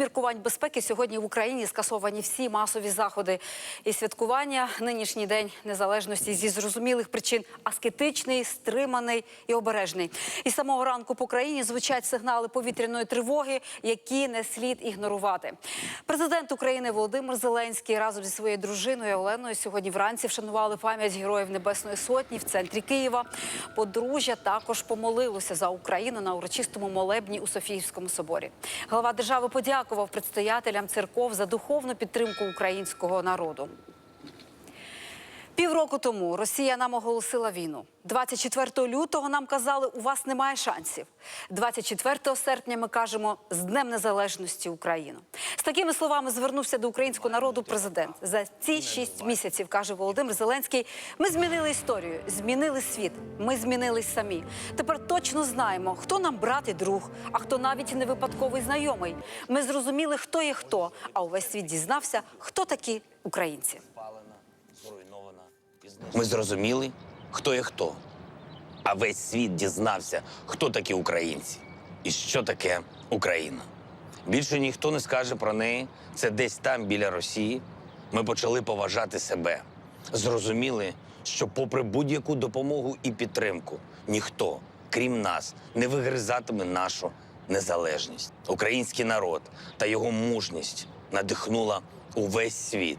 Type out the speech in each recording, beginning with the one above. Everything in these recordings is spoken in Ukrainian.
міркувань безпеки сьогодні в Україні скасовані всі масові заходи і святкування. Нинішній день незалежності зі зрозумілих причин аскетичний, стриманий і обережний. І самого ранку по країні звучать сигнали повітряної тривоги, які не слід ігнорувати. Президент України Володимир Зеленський разом зі своєю дружиною Оленою сьогодні вранці вшанували пам'ять героїв Небесної Сотні в центрі Києва. Подружжя також помолилося за Україну на урочистому молебні у Софіївському соборі. Глава держави подякував предстоятелям церков за духовну підтримку українського народу. Півроку тому Росія нам оголосила війну. 24 лютого нам казали, у вас немає шансів. 24 серпня ми кажемо з Днем Незалежності України. З такими словами звернувся до українського народу президент. За ці шість місяців каже Володимир Зеленський. Ми змінили історію, змінили світ. Ми змінились самі. Тепер точно знаємо, хто нам брат і друг, а хто навіть не випадковий знайомий. Ми зрозуміли, хто є хто, а увесь світ дізнався, хто такі українці. Ми зрозуміли, хто є хто. А весь світ дізнався, хто такі українці і що таке Україна. Більше ніхто не скаже про неї. Це десь там, біля Росії. Ми почали поважати себе. Зрозуміли, що, попри будь-яку допомогу і підтримку, ніхто, крім нас, не вигризатиме нашу незалежність. Український народ та його мужність надихнула увесь світ.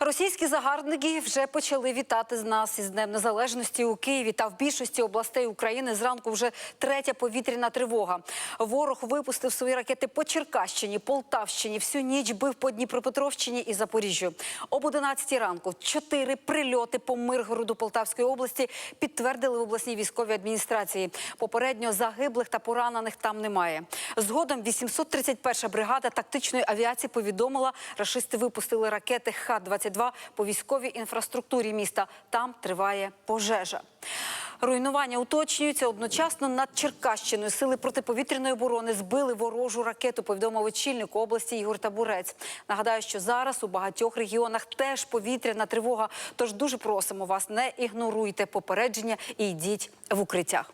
Російські загарбники вже почали вітати з нас із Днем Незалежності у Києві та в більшості областей України зранку вже третя повітряна тривога. Ворог випустив свої ракети по Черкащині, Полтавщині, всю ніч бив по Дніпропетровщині і Запоріжжю. Об 11 ранку чотири прильоти по Миргороду Полтавської області підтвердили в обласній військовій адміністрації. Попередньо загиблих та поранених там немає. Згодом 831 бригада тактичної авіації повідомила, рашисти випустили ракети Х-22 по військовій інфраструктурі міста. Там триває пожежа. Руйнування уточнюються одночасно над Черкащиною. Сили протиповітряної оборони збили ворожу ракету. Повідомив очільник області Ігор Табурець. Нагадаю, що зараз у багатьох регіонах теж повітряна тривога. Тож дуже просимо вас, не ігноруйте попередження і йдіть в укриттях.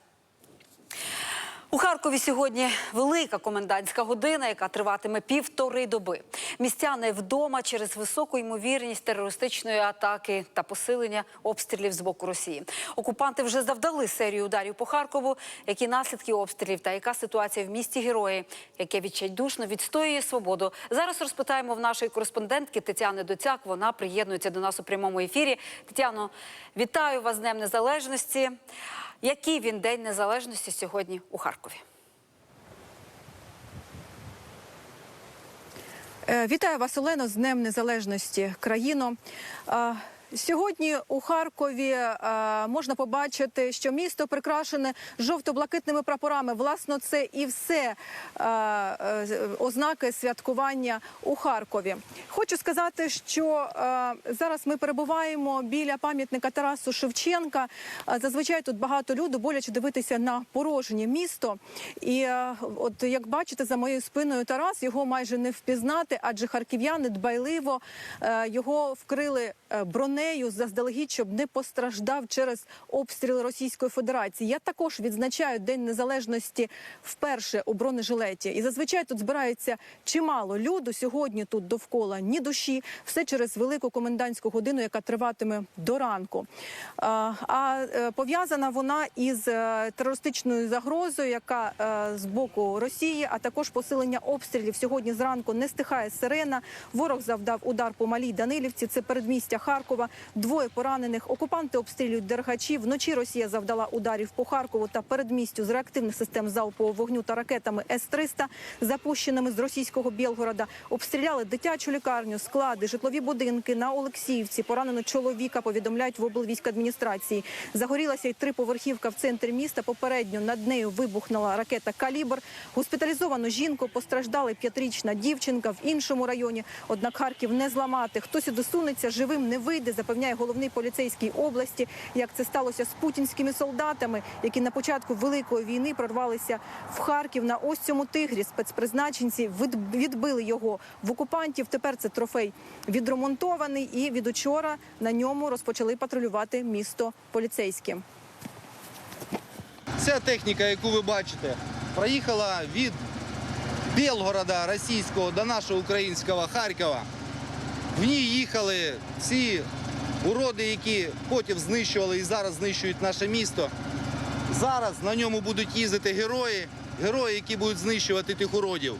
У Харкові сьогодні велика комендантська година, яка триватиме півтори доби. Містяни вдома через високу ймовірність терористичної атаки та посилення обстрілів з боку Росії. Окупанти вже завдали серію ударів по Харкову. Які наслідки обстрілів та яка ситуація в місті герої, яке відчайдушно відстоює свободу. Зараз розпитаємо в нашої кореспондентки Тетяни Доцяк. Вона приєднується до нас у прямому ефірі. Тетяно, вітаю вас з Днем Незалежності. Який він день незалежності сьогодні у Харкові? Е, Вітаю вас, Олено, з Днем Незалежності країно. Сьогодні у Харкові е, можна побачити, що місто прикрашене жовто-блакитними прапорами. Власно, це і все е, е, ознаки святкування у Харкові. Хочу сказати, що зараз ми перебуваємо біля пам'ятника Тарасу Шевченка. Зазвичай тут багато люду, боляче дивитися на порожнє місто. І от як бачите, за моєю спиною Тарас його майже не впізнати, адже харків'яни дбайливо його вкрили е, бронею заздалегідь, щоб не постраждав через обстріли Російської Федерації. Я також відзначаю День Незалежності вперше у бронежилеті. І зазвичай тут збирається чимало люду. Сьогодні тут довкола ні душі, все через велику комендантську годину, яка триватиме до ранку. А, а е, пов'язана вона із е, терористичною загрозою, яка е, з боку Росії, а також посилення обстрілів. Сьогодні зранку не стихає сирена. Ворог завдав удар по малій Данилівці. Це передмістя Харкова. Двоє поранених. Окупанти обстрілюють дергачі. Вночі Росія завдала ударів по Харкову та передмістю з реактивних систем залпового вогню та ракетами С-300, запущеними з російського Білгорода. Обстріляли дитячу лікарню, склади, житлові будинки на Олексіївці. Поранено чоловіка. Повідомляють в облвійськадміністрації. Загорілася й триповерхівка в центрі міста. Попередньо над нею вибухнула ракета Калібр. Госпіталізовану жінку постраждали п'ятирічна дівчинка в іншому районі. Однак Харків не зламати. Хто сюди сунеться, живим не вийде. Запевняє головний поліцейський області. Як це сталося з путінськими солдатами, які на початку великої війни прорвалися в Харків на ось цьому тигрі. Спецпризначенці відбили його в окупантів. Тепер це трофей відремонтований, і від учора на ньому розпочали патрулювати місто поліцейські. Ця техніка, яку ви бачите, проїхала від Білгорода російського до нашого українського Харкова. В ній їхали всі уроди, які потім знищували і зараз знищують наше місто. Зараз на ньому будуть їздити герої, герої, які будуть знищувати тих уродів.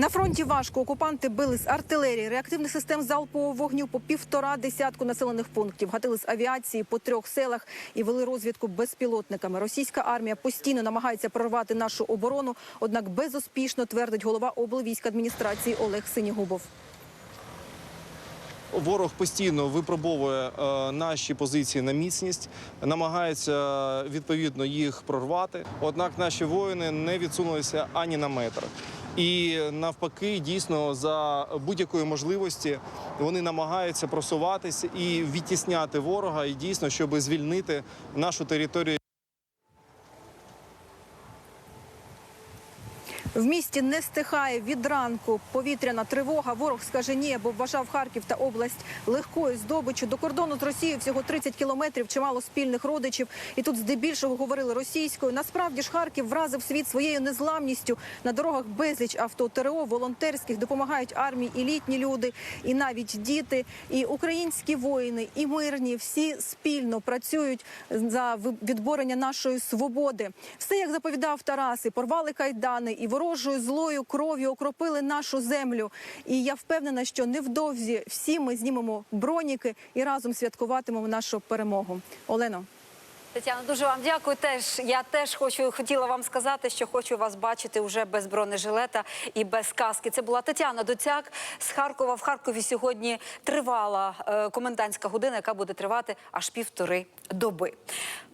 На фронті важко окупанти били з артилерії, реактивних систем залпового вогню по півтора десятку населених пунктів, гатили з авіації по трьох селах і вели розвідку безпілотниками. Російська армія постійно намагається прорвати нашу оборону, однак безуспішно твердить голова облвійськадміністрації Олег Синігубов. Ворог постійно випробовує е, наші позиції на міцність, намагається відповідно їх прорвати. Однак наші воїни не відсунулися ані на метр. І навпаки, дійсно, за будь-якої можливості вони намагаються просуватися і відтісняти ворога, і дійсно, щоб звільнити нашу територію. В місті не стихає від ранку повітряна тривога. Ворог скаже ні, бо вважав Харків та область легкою здобиччю. До кордону з Росією всього 30 кілометрів, чимало спільних родичів. І тут здебільшого говорили російською. Насправді ж Харків вразив світ своєю незламністю. На дорогах безліч авто ТРО, волонтерських допомагають армії і літні люди, і навіть діти, і українські воїни, і мирні. Всі спільно працюють за відборення нашої свободи. Все як заповідав Тарас, і порвали кайдани, і ворожою злою кров'ю окропили нашу землю. І я впевнена, що невдовзі всі ми знімемо броніки і разом святкуватимемо нашу перемогу. Олено. Тетяна, дуже вам дякую. Теж я теж хочу хотіла вам сказати, що хочу вас бачити вже без бронежилета і без каски. Це була Тетяна Доцяк з Харкова. В Харкові сьогодні тривала е, комендантська година, яка буде тривати аж півтори доби.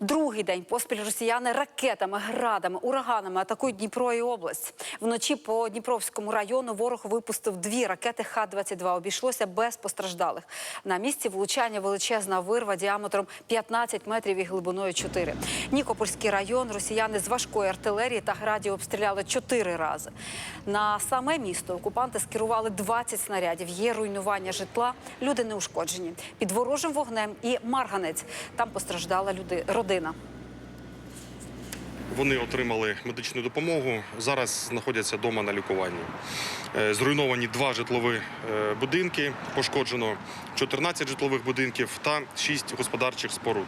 Другий день поспіль росіяни ракетами, градами, ураганами атакують Дніпро і область. Вночі по Дніпровському району ворог випустив дві ракети Х-22. Обійшлося без постраждалих. На місці влучання величезна вирва діаметром 15 метрів і глибиною 4. Нікопольський район росіяни з важкої артилерії та градів обстріляли чотири рази. На саме місто окупанти скерували 20 снарядів. Є руйнування житла, люди не ушкоджені. Під ворожим вогнем і марганець. Там постраждала люди, родина. Вони отримали медичну допомогу. Зараз знаходяться вдома на лікуванні. Е, Зруйновані два житлові е, будинки, пошкоджено 14 житлових будинків та 6 господарчих споруд.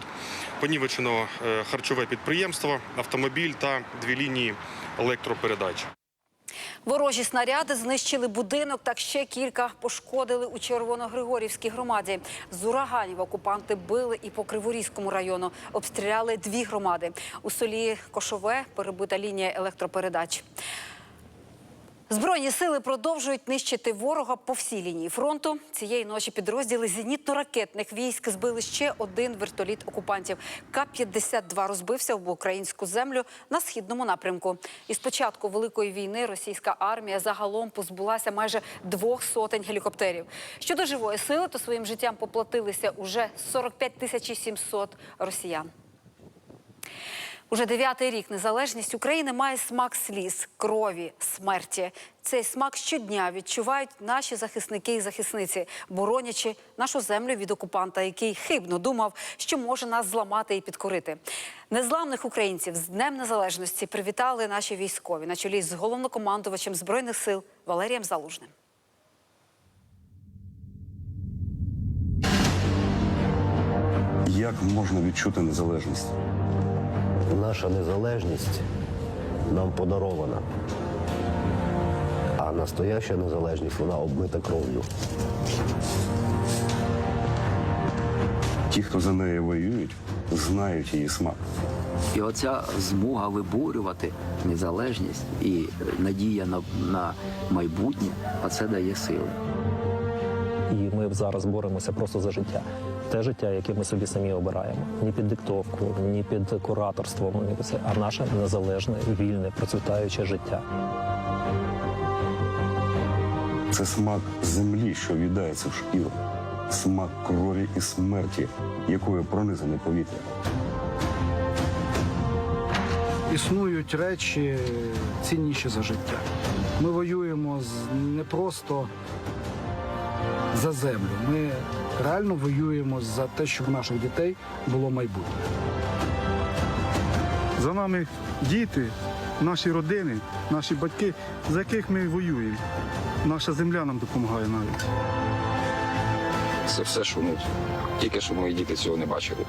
Понівечено е, харчове підприємство, автомобіль та дві лінії електропередач. Ворожі снаряди знищили будинок, так ще кілька пошкодили у Червоногригорівській громаді. З ураганів окупанти били і по Криворізькому району. Обстріляли дві громади. У селі Кошове перебита лінія електропередач. Збройні сили продовжують нищити ворога по всій лінії фронту. Цієї ночі підрозділи зенітно-ракетних військ збили ще один вертоліт окупантів. К-52 розбився об українську землю на східному напрямку. І з початку великої війни російська армія загалом позбулася майже двох сотень гелікоптерів. Щодо живої сили, то своїм життям поплатилися уже 45 тисяч 700 росіян. Уже дев'ятий рік незалежність України має смак сліз, крові, смерті. Цей смак щодня відчувають наші захисники і захисниці, боронячи нашу землю від окупанта, який хибно думав, що може нас зламати і підкорити. Незламних українців з Днем Незалежності привітали наші військові на чолі з головнокомандувачем збройних сил Валерієм Залужним. Як можна відчути незалежність? Наша незалежність нам подарована, а настояща незалежність вона обмита кров'ю. Ті, хто за нею воюють, знають її смак. І оця змога виборювати незалежність і надія на, на майбутнє, а це дає сили. І ми зараз боремося просто за життя. Те життя, яке ми собі самі обираємо. Ні під диктовку, ні під кураторством, ні під це, а наше незалежне, вільне, процвітаюче життя. Це смак землі, що в'їдається в шкіру, смак крові і смерті, якою пронизане повітря. існують речі цінніші за життя. Ми воюємо не просто за землю. Ми реально воюємо за те, щоб у наших дітей було майбутнє. За нами діти, наші родини, наші батьки, за яких ми воюємо. Наша земля нам допомагає навіть. Це все, що ну, тільки що мої діти цього не бачили.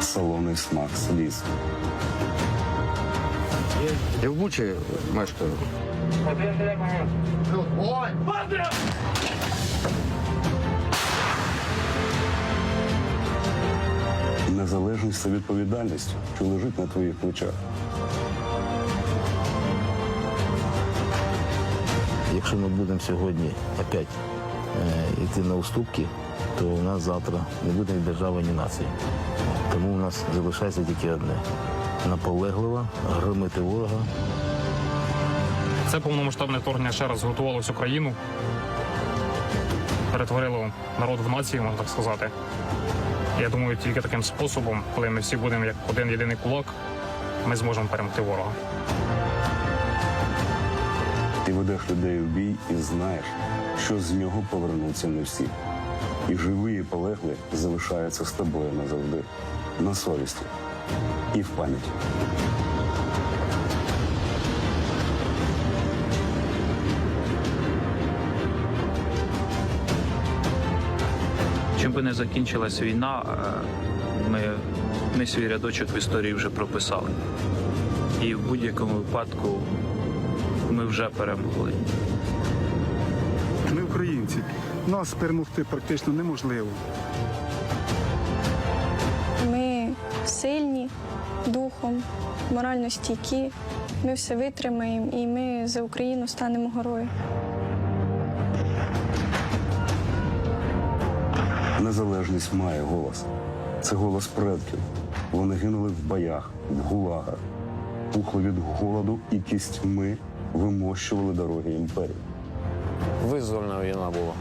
Солоний смак сліз. Я в Бучі мешкаю. Незалежність це відповідальність, що лежить на твоїх плечах. Якщо ми будемо сьогодні опять е, йти на уступки, то у нас завтра не буде ні держави, ні нації. Тому у нас залишається тільки одне наполегливо громити ворога. Це повномасштабне вторгнення ще раз готувало всю країну, перетворило народ в націю, можна так сказати. Я думаю, тільки таким способом, коли ми всі будемо як один єдиний кулак, ми зможемо перемогти ворога. Ти ведеш людей в бій і знаєш, що з нього повернуться не всі. І живі, і полегли залишаються з тобою назавжди, на совісті і в пам'яті. Чим би не закінчилась війна, е, ми, ми свій рядочок в історії вже прописали. І в будь-якому випадку ми вже перемогли. Ми українці. Нас перемогти практично неможливо. Ми сильні духом, морально стійкі. Ми все витримаємо і ми за Україну станемо горою. Незалежність має голос. Це голос предків. Вони гинули в боях, в гулагах, пухли від голоду і кістьми вимощували дороги імперії. Визвольна війна була,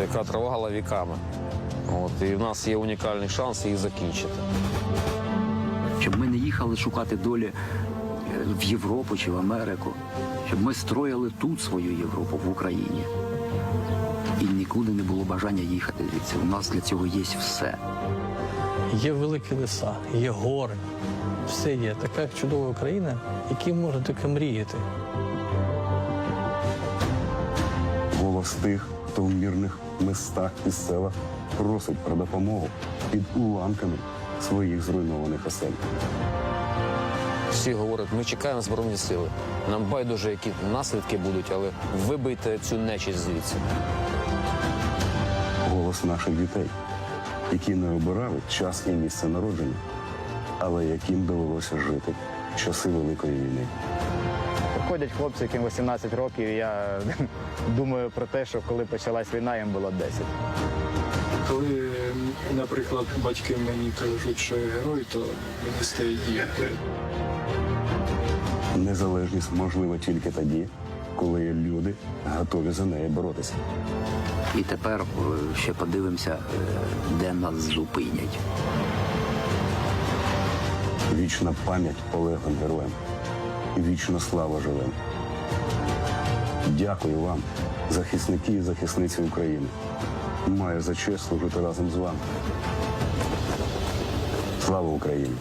яка тривала віками. От, і в нас є унікальний шанс її закінчити. Щоб ми не їхали шукати долі е, в Європу чи в Америку, щоб ми строїли тут свою Європу в Україні. І нікуди не було бажання їхати звідси. У нас для цього є все. Є великі ліса, є гори. Все є. Така чудова Україна, якій можна тільки мріяти. Голос тих, хто в мирних містах і селах просить про допомогу під уламками своїх зруйнованих осель. Всі говорять, ми чекаємо збройні сили. Нам байдуже, які наслідки будуть, але вибийте цю нечість звідси. Голос наших дітей, які не обирали час і місце народження, але яким довелося жити в часи Великої війни. Ходять хлопці, яким 18 років, і я думаю про те, що коли почалась війна, їм було 10. Коли, наприклад, батьки мені кажуть, що я герой, то мені стає діяти. Незалежність можлива тільки тоді, коли люди, готові за неї боротися. І тепер е, ще подивимося, е, де нас зупинять. Вічна пам'ять полеглим героям. Вічна слава живим. Дякую вам, захисники і захисниці України. Маю за честь служити разом з вами. Слава Україні!